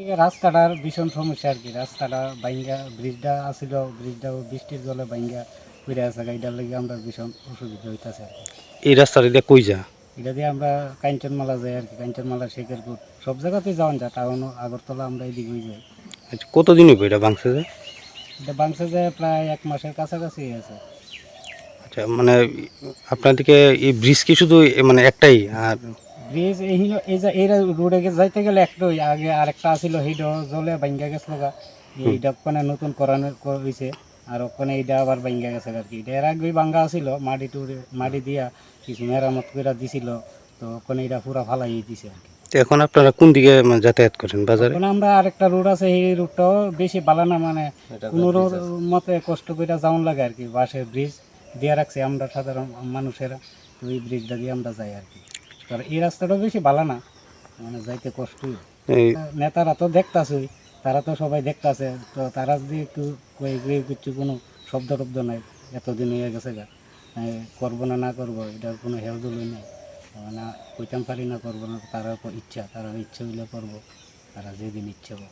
এই রাস্তাটার ভীষণ সমস্যা আর কি। রাস্তাটা বাইঙ্গা ব্রিজটা আসিল ব্রিজটাও বৃষ্টির জলে বাইঙ্গা ফিরে আসে এটার লাগে আমরা ভীষণ অসুবিধা হইতেছে আর এই রাস্তাটা দিয়ে কই যা এটা দিয়ে আমরা কাঞ্চনমালা যাই আর কি কাঞ্চনমালা শেখেরপুর। সব জায়গাতেই যাওয়া যায় টাউনও আগরতলা আমরা এইদিকেই যাই। আচ্ছা কতদিন হইব এটা ভাঙছে যে? এটা বাংসে যায় প্রায় এক মাসের কাছাকাছি আছে আচ্ছা মানে আপনাদেরকে এই ব্রিজ কি শুধু মানে একটাই আর ব্রিজ এই হিলো- এই যে এই রোডে যাইতে গেলে একটাই আগে আরেকটা আছিল সেইটা জলে ভাঙ্গা গেছিল গা। এইটা ওখানে নতুন করানো হয়েছে আর ওখানে এইটা আবার ভাঙ্গা গেছে আর কি। এটা এর আগে ভাঙ্গা আছিল মাটি টুড়ে মাটি দিয়া কিছু মেরামত করে দিছিল তো ওখানে এটা পুরা ফালাই দিছে আর কি। এখন আপনারা কোন দিকে যাতায়াত করেন বাজারে? এখন আমরা আরেকটা রোড আছে এই রোডটাও বেশি ভালো না মানে কোনো রোড মতে কষ্ট করে যাওয়ান লাগে আর কি বাসে ব্রিজ। দিয়ে রাখছে আমরা সাধারণ মানুষেরা তো এই ব্রিজটা দিয়ে আমরা যাই আর কি। আর এই রাস্তাটা বেশি ভালো না। মানে যাইতে কষ্ট। নেতারা তো দেখতেছে তারা তো সবাই দেখতাছে। তো তারা যদি একটু কিছু কোনো শব্দ টব্দ নাই এতদিন হয়ে গেছে গা। করব না না করব এটার কোনো হেউদুলই নেই। না কইতাম পারি না করব না তারা ইচ্ছা তারা ইচ্ছে হইলে করব তারা যেদিন ইচ্ছে